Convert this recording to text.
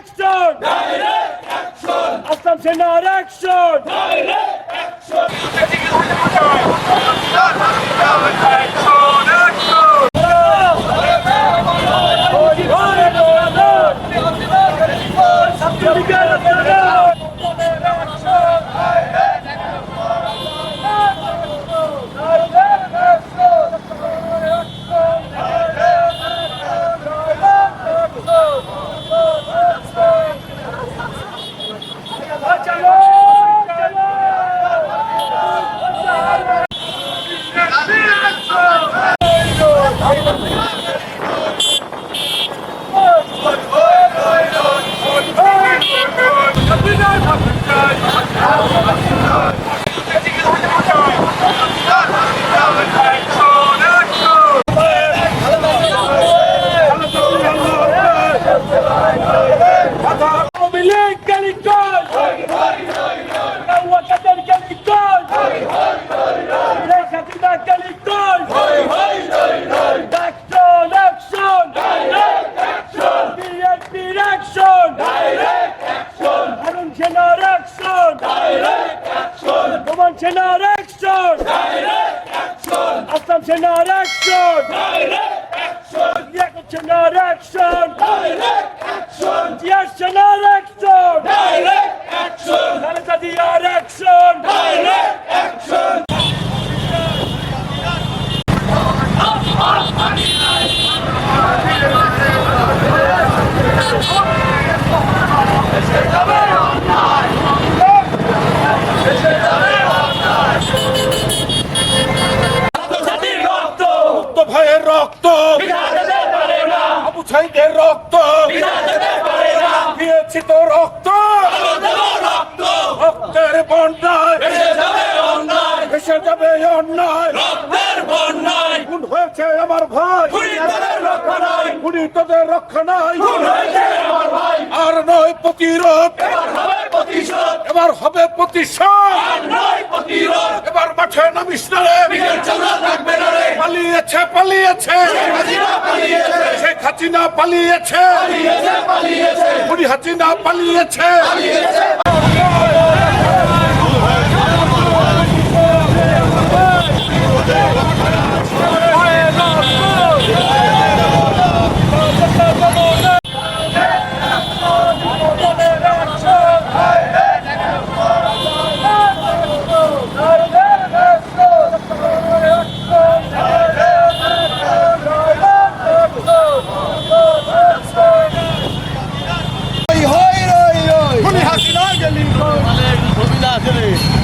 Action Aslam সেনার action Awami action, action! Direct action! Direct action! না রক্ত। দিয়েছি তো রক্ত। রক্ত রক্তের বন্যায়। ভেসে যাবে অন্যায়। খুন হয়েছে আমার ভাই। খুনি তাদের রক্ষা নাই। আর নয় প্রতিরোধ। এবার হবে প্রতিশোধ। এবার হবে প্রতিশোধ। নয় প্রতিরোধ। এবার মাঠে নামিস না রে। থাকবে না। পালিয়েছে পালিয়েছে। শেখ হাসিনা পালিয়েছে। খুনি হাসিনা পালিয়েছে। পালিয়েছে খুনি হাসিনা গেলি